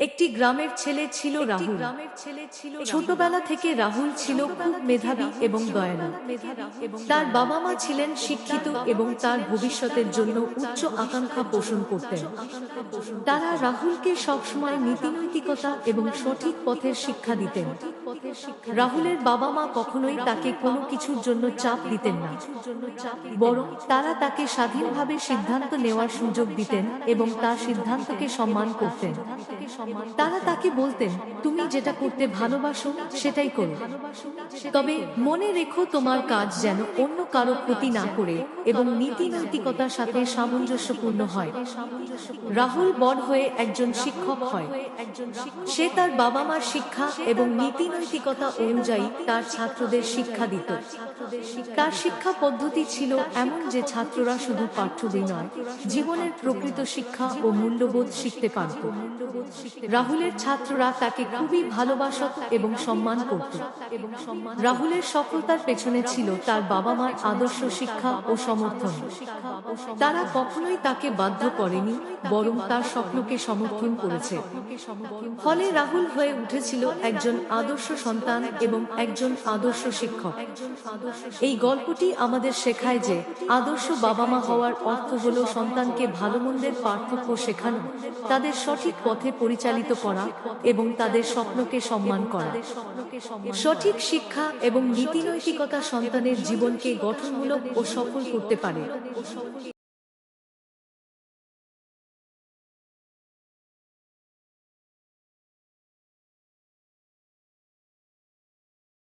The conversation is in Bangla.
একটি গ্রামের ছেলে ছিল রাহুল। গ্রামের ছেলে ছিল ছোটবেলা থেকে রাহুল ছিল খুব মেধাবী এবং দয়ালু। তার বাবা মা ছিলেন শিক্ষিত এবং তার ভবিষ্যতের জন্য উচ্চ আকাঙ্ক্ষা পোষণ করতেন। তারা রাহুলকে সবসময় নীতিনৈতিকতা এবং সঠিক পথের শিক্ষা দিতেন। রাহুলের বাবা মা কখনোই তাকে কোনো কিছুর জন্য চাপ দিতেন না। বরং তারা তাকে স্বাধীনভাবে সিদ্ধান্ত নেওয়ার সুযোগ দিতেন এবং তার সিদ্ধান্তকে সম্মান করতেন। তারা তাকে বলতেন, তুমি যেটা করতে ভালোবাসো, সেটাই করো। তবে মনে রেখো তোমার কাজ যেন অন্য কারও ক্ষতি না করে এবং নীতি নৈতিকতার সাথে সামঞ্জস্যপূর্ণ হয়। রাহুল বড় হয়ে একজন শিক্ষক হয়। সে তার বাবা মার শিক্ষা এবং নীতি নৈতিকতা অনুযায়ী তার ছাত্রদের শিক্ষা দিত। তার শিক্ষা পদ্ধতি ছিল এমন যে ছাত্ররা শুধু পাঠ্য বই নয়, জীবনের প্রকৃত শিক্ষা ও মূল্যবোধ শিখতে পারত। রাহুলের ছাত্ররা তাকে খুবই ভালোবাসত এবং সম্মান করত। এবং রাহুলের সফলতার পেছনে ছিল তার বাবা মার আদর্শ শিক্ষা ও সমর্থন। তারা কখনোই তাকে বাধ্য করেনি, বরং তার স্বপ্নকে সমর্থন করেছে। ফলে রাহুল হয়ে উঠেছিল একজন আদর্শ সন্তান এবং একজন আদর্শ শিক্ষক। এই গল্পটি আমাদের শেখায় যে আদর্শ বাবা মা হওয়ার অর্থ হল সন্তানকে ভালো মন্দের পার্থক্য শেখানো, তাদের সঠিক পথে পরিচালিত করা এবং তাদের স্বপ্নকে সম্মান করা। সঠিক শিক্ষা এবং নীতিনৈতিকতা সন্তানের জীবনকে গঠনমূলক ও সফল করতে পারে।